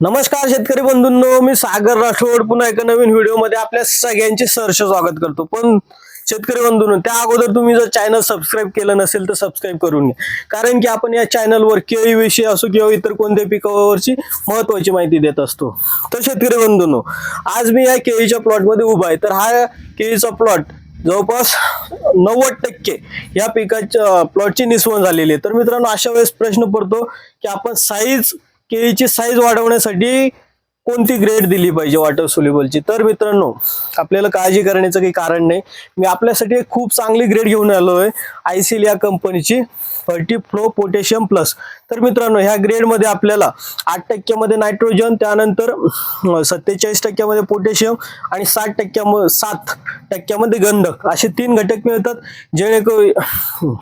नमस्कार शेतकरी बंधूंनो मी सागर राठोड. पुन्हा एका नवीन व्हिडिओमध्ये आपल्या सगळ्यांचे सहर्ष स्वागत करतो. पण शेतकरी बंधूंनो त्या अगोदर तुम्ही जर चॅनल सबस्क्राईब केलं नसेल तर सबस्क्राईब करून घ्या. कारण की आपण या चॅनलवर केळीविषयी असो किंवा इतर कोणत्या पिकावरची महत्वाची माहिती देत असतो. तर शेतकरी बंधूंनो आज मी या केळीच्या प्लॉटमध्ये उभा आहे. तर हा केळीचा प्लॉट जवळपास नव्वद टक्के या पिकाच्या प्लॉटची निसवण झालेली आहे. तर मित्रांनो अशा वेळेस प्रश्न पडतो की आपण साईज केळीची साईज वाढवण्यासाठी कोणती ग्रेड दिली पाहिजे वॉटर सोल्युबलची तर मित्रांनो आपल्याला काळजी करण्याचं काही कारण नाही. मी आपल्यासाठी एक खूप चांगली ग्रेड घेऊन आलो आहे आयसील या कंपनीची फर्टी फ्लो पोटॅशियम प्लस तर मित्रांनो ह्या ग्रेडमध्ये आपल्याला आठ टक्क्यामध्ये नायट्रोजन त्यानंतर सत्तेचाळीस टक्क्यामध्ये पोटॅशियम आणि साठ टक्क्या सात टक्क्यामध्ये गंधक. असे तीन घटक मिळतात जेणेकरून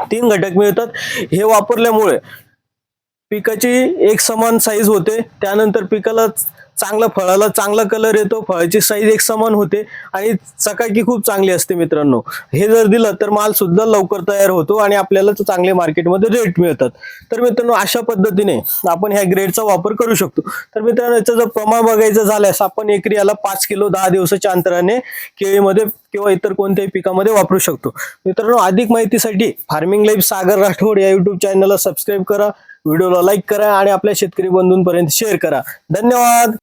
तीन घटक मिळतात. हे वापरल्यामुळे पिकाची एक समान साईज होते. त्यानंतर पिकाला चांगला फळाला चांगला कलर येतो. फळाची साईज एक समान होते. आणि चकाकी खूप चांगली असते मित्रांनो. हे जर दिलं तर माल सुद्धा लवकर तयार होतो आणि आपल्याला तो चांगले मार्केटमध्ये रेट मिळतात. तर मित्रांनो अशा पद्धतीने आपण ह्या ग्रेडचा वापर करू शकतो. तर मित्रांनो याचं जर प्रमाण बघायचं झाल्यास आपण एकरी याला पाच किलो दहा दिवसाच्या अंतराने केळीमध्ये किंवा इतर कोणत्याही पिकामध्ये वापरू शकतो. मित्रांनो अधिक माहितीसाठी फार्मिंग लाईफ सागर राठोड या युट्यूब चॅनलला सबस्क्राईब करा. व्हिडिओला लाईक करा आणि आपल्या शेतकरी बंधूंपर्यंत शेअर करा. धन्यवाद!